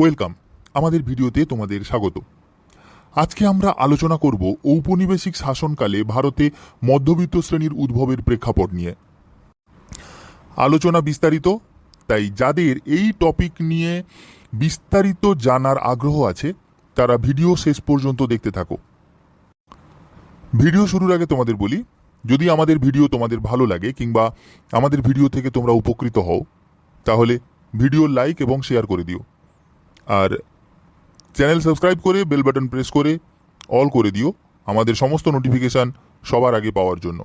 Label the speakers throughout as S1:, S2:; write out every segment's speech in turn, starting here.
S1: Welcome. আমাদের ভিডিওতে তোমাদের স্বাগত আজকে আমরা আলোচনা করব ঔপনিবেশিক শাসনকালে ভারতে মধ্যবিত্ত শ্রেণির উদ্ভবের প্রেক্ষাপট নিয়ে। আলোচনা বিস্তারিত, তাই যাদের এই টপিক নিয়ে বিস্তারিত জানার আগ্রহ আছে, তারা ভিডিও শেষ পর্যন্ত দেখতে থাকো। ভিডিও শুরুর আগে তোমাদের বলি, যদি আমাদের ভিডিও তোমাদের ভালো লাগে কিংবা আমাদের ভিডিও থেকে তোমরা উপকৃত হও, তাহলে ভিডিও লাইক এবং শেয়ার করে দিও। আর চ্যানেল সাবস্ক্রাইব করে, বেল বাটন প্রেস করে অল করে দিও। আমাদের সমস্ত নোটিফিকেশান সবার আগে পাওয়ার জন্য।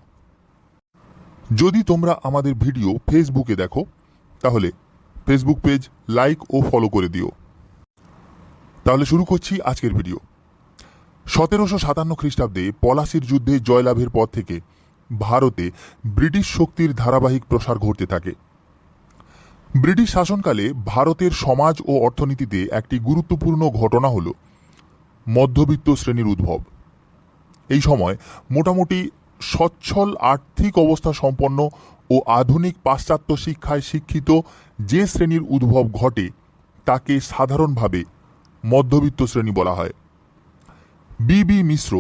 S1: যদি তোমরা আমাদের ভিডিও ফেসবুকে দেখো, তাহলে ফেসবুক পেজ লাইক ও ফলো করে দিও। তাহলে শুরু করছি আজকের ভিডিও সতেরোশো সাতান্ন খ্রিস্টাব্দে পলাশির যুদ্ধে জয়লাভের পর থেকে ভারতে ব্রিটিশ শক্তির ধারাবাহিক প্রসার ঘটতে থাকে। ব্রিটিশ শাসনকালে ভারতের সমাজ ও অর্থনীতিতে একটি গুরুত্বপূর্ণ ঘটনা হল মধ্যবিত্ত শ্রেণির উদ্ভব। এই সময় মোটামুটি সচ্ছল আর্থিক অবস্থা সম্পন্ন ও আধুনিক পাশ্চাত্য শিক্ষায় শিক্ষিত যে শ্রেণির উদ্ভব ঘটে, তাকে সাধারণভাবে মধ্যবিত্ত শ্রেণি বলা হয়। বি বি মিশ্র,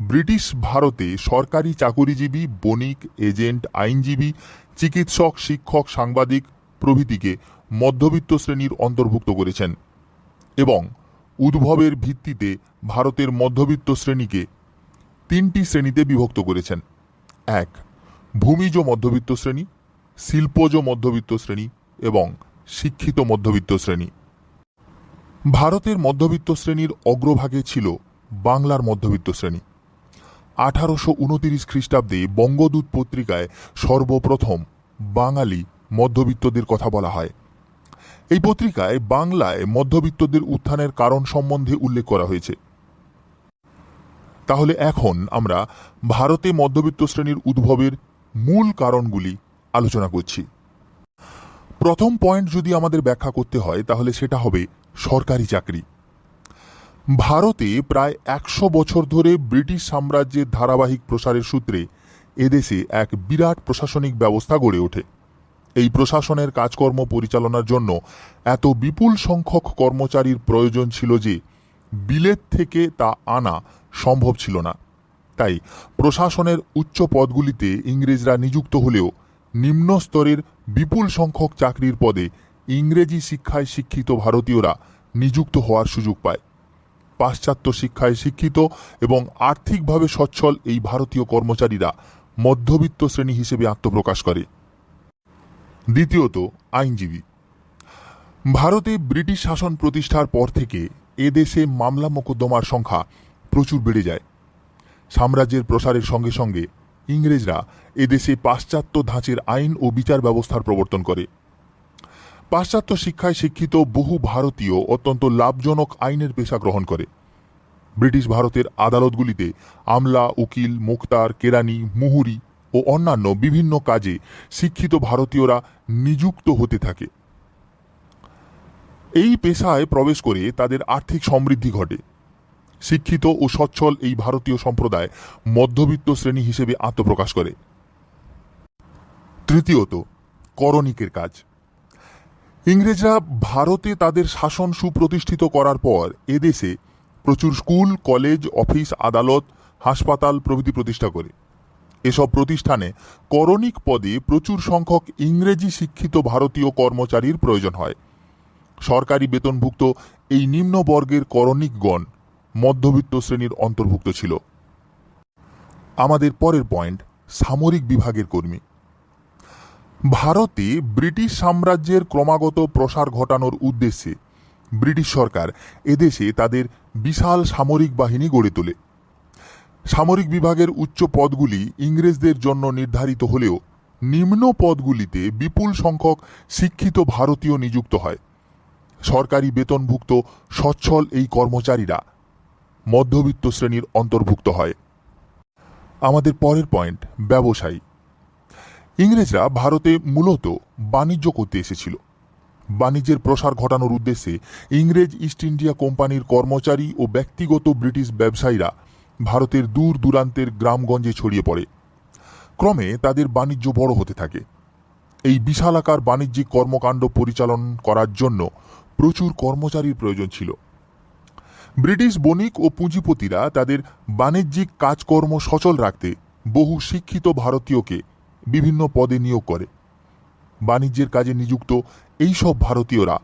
S1: ব্রিটিশ ভারতে সরকারি চাকুরিজীবী, বণিক, এজেন্ট, আইনজীবী, চিকিৎসক, শিক্ষক, সাংবাদিক প্রভৃতিকে মধ্যবিত্ত শ্রেণির অন্তর্ভুক্ত করেছেন এবং উদ্ভবের ভিত্তিতে ভারতের মধ্যবিত্ত শ্রেণীকে তিনটি শ্রেণীতে বিভক্ত করেছেন। এক, ভূমিজ মধ্যবিত্ত শ্রেণি, শিল্পজ মধ্যবিত্ত শ্রেণি এবং শিক্ষিত মধ্যবিত্ত শ্রেণি। ভারতের মধ্যবিত্ত শ্রেণির অগ্রভাগে ছিল বাংলার মধ্যবিত্ত শ্রেণি। আঠারোশো উনতিরিশ খ্রিস্টাব্দে বঙ্গদূত পত্রিকায় সর্বপ্রথম বাঙালি মধ্যবিত্তদের কথা বলা হয়। এই পত্রিকায় বাংলায় মধ্যবিত্তদের উত্থানের কারণ সম্বন্ধে উল্লেখ করা হয়েছে। তাহলে এখন আমরা ভারতে মধ্যবিত্ত শ্রেণির উদ্ভবের মূল কারণগুলি আলোচনা করছি। প্রথম পয়েন্ট যদি আমাদের ব্যাখ্যা করতে হয়, তাহলে সেটা হবে সরকারি চাকরি। ভারতে প্রায় একশো বছর ধরে ব্রিটিশ সাম্রাজ্যের ধারাবাহিক প্রসারের সূত্রে এদেশে এক বিরাট প্রশাসনিক ব্যবস্থা গড়ে ওঠে। এই প্রশাসনের কাজকর্ম পরিচালনার জন্য এত বিপুল সংখ্যক কর্মচারীর প্রয়োজন ছিল যে বিলেত থেকে তা আনা সম্ভব ছিল না। তাই প্রশাসনের উচ্চ পদগুলিতে ইংরেজরা নিযুক্ত হলেও নিম্ন স্তরের বিপুল সংখ্যক চাকরির পদে ইংরেজি শিক্ষায় শিক্ষিত ভারতীয়রা নিযুক্ত হওয়ার সুযোগ পায়। পাশ্চাত্য শিক্ষায় শিক্ষিত এবং আর্থিকভাবে সচ্ছল এই ভারতীয় কর্মচারীরা মধ্যবিত্ত শ্রেণি হিসেবে আত্মপ্রকাশ করে। দ্বিতীয়ত, আইনজীবী। ভারতে ব্রিটিশ শাসন প্রতিষ্ঠার পর থেকে এদেশে মামলা মোকদ্দমার সংখ্যা প্রচুর বেড়ে যায়। সাম্রাজ্যের প্রসারের সঙ্গে সঙ্গে ইংরেজরা এদেশে পাশ্চাত্য ধাঁচের আইন ও বিচার ব্যবস্থার প্রবর্তন করে। পাশ্চাত্য শিক্ষায় শিক্ষিত বহু ভারতীয় অত্যন্ত লাভজনক আইনের পেশা গ্রহণ করে। ব্রিটিশ ভারতের আদালতগুলিতে আমলা, উকিল, মুক্তার, কেরানি, মুহুরি ও অন্যান্য বিভিন্ন কাজে শিক্ষিত ভারতীয়রা নিযুক্ত হতে থাকে। এই পেশায় প্রবেশ করে তাদের আর্থিক সমৃদ্ধি ঘটে। শিক্ষিত ও সচ্ছল এই ভারতীয় সম্প্রদায় মধ্যবিত্ত শ্রেণি হিসেবে আত্মপ্রকাশ করে। তৃতীয়ত, করণিকের কাজ। ইংরেজরা ভারতে তাদের শাসন সুপ্রতিষ্ঠিত করার পর এদেশে প্রচুর স্কুল, কলেজ, অফিস, আদালত, হাসপাতাল প্রভৃতি প্রতিষ্ঠা করে। এসব প্রতিষ্ঠানে করণিক পদে প্রচুর সংখ্যক ইংরেজি শিক্ষিত ভারতীয় কর্মচারীর প্রয়োজন হয়। সরকারি বেতনভুক্ত এই নিম্নবর্গের করণিকগণ মধ্যবিত্ত শ্রেণির অন্তর্ভুক্ত ছিল। আমাদের পরের পয়েন্ট, সামরিক বিভাগের কর্মী। ভারতে ব্রিটিশ সাম্রাজ্যের ক্রমাগত প্রসার ঘটানোর উদ্দেশ্যে ব্রিটিশ সরকার এদেশে তাদের বিশাল সামরিক বাহিনী গড়ে তোলে। সামরিক বিভাগের উচ্চ পদগুলি ইংরেজদের জন্য নির্ধারিত হলেও নিম্ন পদগুলিতে বিপুল সংখ্যক শিক্ষিত ভারতীয় নিযুক্ত হয়। সরকারি বেতনভুক্ত সচ্ছল এই কর্মচারীরা মধ্যবিত্ত শ্রেণির অন্তর্ভুক্ত হয়। আমাদের পরের পয়েন্ট, ব্যবসায়ী। ইংরেজরা ভারতে মূলত বাণিজ্য করতে এসেছিল। বাণিজ্যের প্রসার ঘটানোর উদ্দেশ্যে ইংরেজ ইস্ট ইন্ডিয়া কোম্পানির কর্মচারী ও ব্যক্তিগত ব্রিটিশ ব্যবসায়ীরা ভারতের দূর দূরান্তের গ্রামগঞ্জে ছড়িয়ে পড়ে। ক্রমে তাদের বাণিজ্য বড় হতে থাকে। এই বিশালাকার বাণিজ্যিক কর্মকাণ্ড পরিচালন করার জন্য প্রচুর কর্মচারীর প্রয়োজন ছিল। ব্রিটিশ বণিক ও পুঁজিপতিরা তাদের বাণিজ্যিক কাজকর্ম সচল রাখতে বহু শিক্ষিত ভারতীয়কে বিভিন্ন পদে নিয়োগ করে। বাণিজ্যের কাজে নিযুক্ত এই সব ভারতীয়রা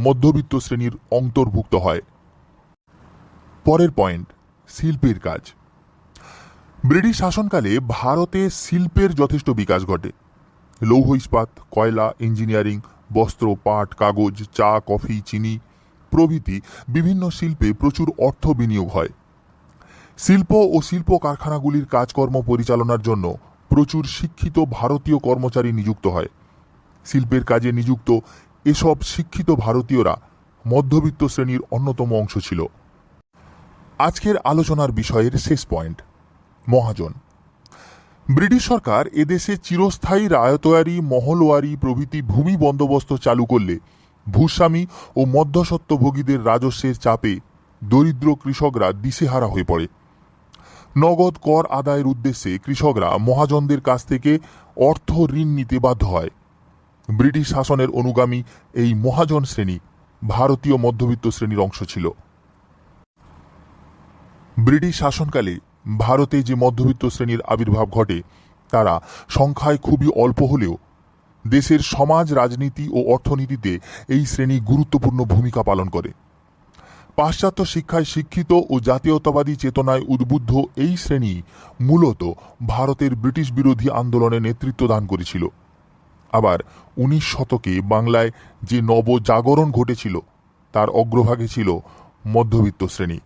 S1: মধ্যবিত্ত শ্রেণির অন্তর্ভুক্ত হয়। পরের পয়েন্ট শিল্পের কাজ। ব্রিটিশ শাসনকালে ভারতে শিল্পের যথেষ্ট বিকাশ ঘটে। লৌহ ইস্পাত, কয়লা, ইঞ্জিনিয়ারিং, বস্ত্র, পাট, কাগজ, চা, কফি, চিনি প্রভৃতি বিভিন্ন শিল্পে প্রচুর অর্থ বিনিয়োগ হয়। শিল্প ও শিল্প কারখানাগুলির কাজকর্ম পরিচালনার জন্য প্রচুর শিক্ষিত ভারতীয় কর্মচারী নিযুক্ত হয়। শিল্পের কাজে নিযুক্ত এসব শিক্ষিত ভারতীয়রা মধ্যবিত্ত শ্রেণির অন্যতম অংশ ছিল। আজকের আলোচনার বিষয়ের শেষ পয়েন্ট, মহাজন। ব্রিটিশ সরকার এদেশে চিরস্থায়ী রায়তয়ারি মহলওয়ারি প্রভৃতি ভূমি বন্দোবস্ত চালু করলে ভূস্বামী ও মধ্যস্বত্বভোগীদের রাজস্বের চাপে দরিদ্র কৃষকরা দিশেহারা হয়ে পড়ে। নগদ কর আদায়ের উদ্দেশ্যে কৃষকরা মহাজনদের কাছ থেকে অর্থ ঋণ নিতে বাধ্য হয়। ব্রিটিশ শাসনের অনুগামী এই মহাজন শ্রেণি ভারতীয় মধ্যবিত্ত শ্রেণির অংশ ছিল। ব্রিটিশ শাসনকালে ভারতে যে মধ্যবিত্ত শ্রেণির আবির্ভাব ঘটে, তারা সংখ্যায় খুবই অল্প হলেও দেশের সমাজ, রাজনীতি ও অর্থনীতিতে এই শ্রেণি গুরুত্বপূর্ণ ভূমিকা পালন করে। পাশ্চাত্য শিক্ষায় শিক্ষিত ও জাতীয়তাবাদী চেতনায় উদ্বুদ্ধ এই শ্রেণি মূলত ভারতের ব্রিটিশ বিরোধী আন্দোলনে নেতৃত্ব দান করেছিল। আবার উনিশ শতকে বাংলায় যে নবজাগরণ ঘটেছিল, তার অগ্রভাগে ছিল মধ্যবিত্ত শ্রেণি।